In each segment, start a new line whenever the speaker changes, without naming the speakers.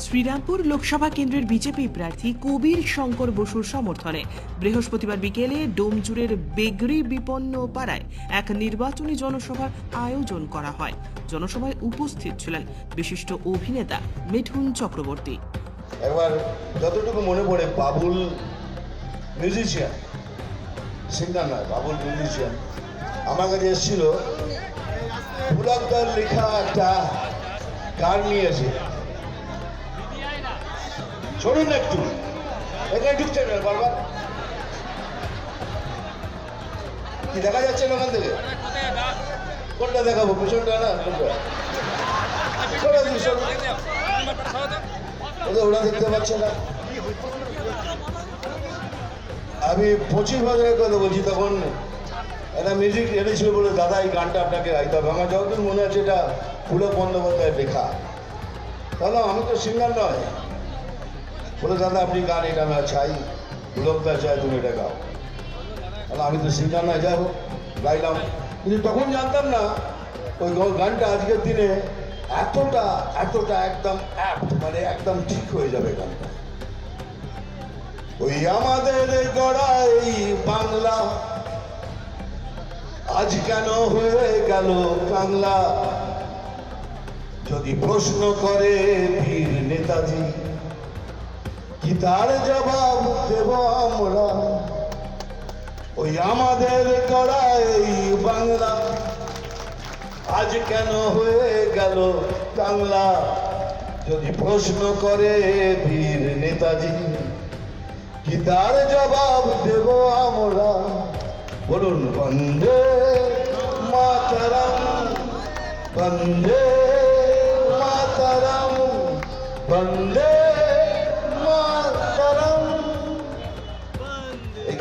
শ্রীরামপুর লোকসভা কেন্দ্রের বিজেপি প্রার্থী কবির শঙ্কর বসুর সমর্থনে বৃহস্পতিবার বিকেলে ডোমজুরের বেগরি বিপন্ন পাড়ায় এক নির্বাচনী জনসভার আয়োজন করা হয়। জনসভায় উপস্থিত ছিলেন বিশিষ্ট অভিনেতা মিঠুন চক্রবর্তী।
একবার যতটুকু মনে পড়ে, বাবুল মিউজিশিয়ান। সিঙ্গার নয়, বাবুল মিউজিশিয়ান। আমার কাছে এসেছিল লেখা একটা গান নিয়ে এসে না একটু। এখানে ঢুকছে না, বারবার। কি দেখা যাচ্ছে না ওখান থেকে? কোনটা দেখাবো? পেছনটা না ওরা দেখতে পাচ্ছে না। আমি পঁচিশ বছরের কথা বলছি, তখন একটা মিউজিক এনেছিল বলে, দাদা, এই গানটা আপনাকে গাইতে হবে। আমার যতদিন মনে আছে, এটা পুলক বন্দ্যোপাধ্যায়ের লেখা। দাদা আমি তো সিঙ্গার নয়। বলে, দাদা, আপনি গান এটা আমি চাই পুলকদা চাই, তুমি এটা গাও। তাহলে আমি তো সিঙ্গার নয় যাই হোক, গাইলাম। কিন্তু তখন জানতাম না, ওই গানটা আজকের দিনে এতটা এতটা একদম মানে একদম ঠিক হয়ে যাবে গানটা। ওই আমাদের গড়াই বাংলা, আজ কেন হয়ে গেল বাংলা? যদি প্রশ্ন করে বীর নেতাজি কি তার জবাব দেব আমরা। ওই আমাদের গড়াই বাংলা। আজ কেন হয়ে গেল বাংলা? যদি প্রশ্ন করে বীর নেতাজি কি তার জবাব দেব আমরা। বলুন, বন্দে মাতারাম বন্দে মাতারাম, বন্দে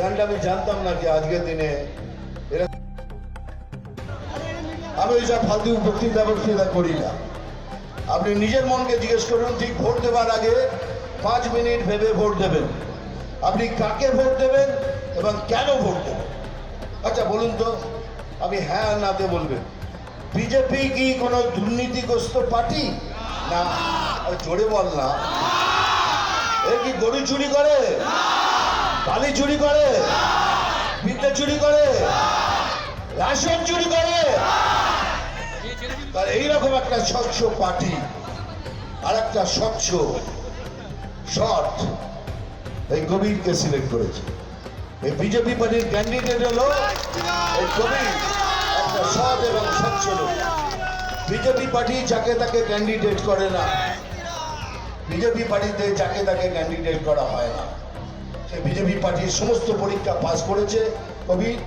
গানটা আমি জানতাম না কি আজকের দিনে আমি ফালতু বক্তৃতা বক্তৃতা করি না। আপনি নিজের মনকে জিজ্ঞেস করুন, ঠিক ভোট দেওয়ার আগে পাঁচ মিনিট ভেবে ভোট দেবেন। আপনি কাকে ভোট দেবেন এবং কেন ভোট দেবেন? আচ্ছা বলুন তো আমি হ্যাঁ নাতে বলবেন। বিজেপি কি কোনো দুর্নীতিগ্রস্ত পার্টি? না জোরে বল না। এ কি গরু চুরি করে? বালি চুরি করে, বিদ্যা চুরি করে, রাশন চুরি করে। তার এইরকম একটা স্বচ্ছ পার্টি আর একটা স্বচ্ছ শট এই কবিরকে সিলেক্ট করেছে। এই বিজেপি পার্টির ক্যান্ডিডেট হলো এই কবির, একটা সৎ এবং স্বচ্ছ লোক। বিজেপি পার্টি যাকে তাকে ক্যান্ডিডেট করে না। বিজেপি পার্টিতে যাকে তাকে ক্যান্ডিডেট করা হয় না। বিজেপি পার্টির সমস্ত পরীক্ষা পাস করেছে। কবির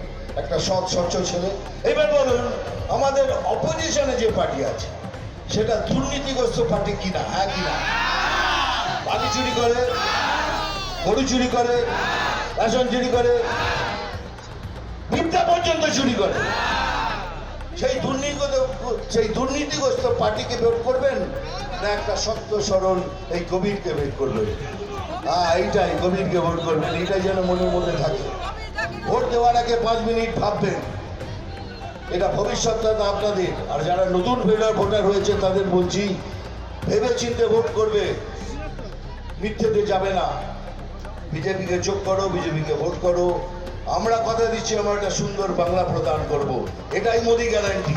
একটা সৎ, স্বচ্ছ ছেলে। এবার বলুন, আমাদের অপোজিশনে যে পার্টি আছে, সেটা দুর্নীতিগ্রস্ত পার্টি কিনা? হ্যাঁ কিনা? বালি চুরি করে, গরু চুরি করে, রেশন চুরি করে, বিদ্যা পর্যন্ত চুরি করে। সেই দুর্নীতিগত সেই দুর্নীতিগ্রস্ত পার্টিকে ভোট করবেন না একটা সত্য সরল এই কবিরকে ভোট করবেন? হ্যাঁ এইটাই, কবিরকে ভোট করবেন, এইটাই যেন মনের মধ্যে থাকে। ভোট দেওয়ার আগে পাঁচ মিনিট ভাববেন। এটা ভবিষ্যৎটা আপনাদের। আর যারা নতুন ভোটার ভোটার হয়েছে, তাদের বলছি ভেবে চিন্তে ভোট করবে। মিথ্যেতে যাবে না। বিজেপিকে যোগ করো, বিজেপিকে ভোট করো। আমরা কথা দিচ্ছি, আমরা একটা সুন্দর বাংলা প্রদান করব। এটাই মোদি গ্যারান্টি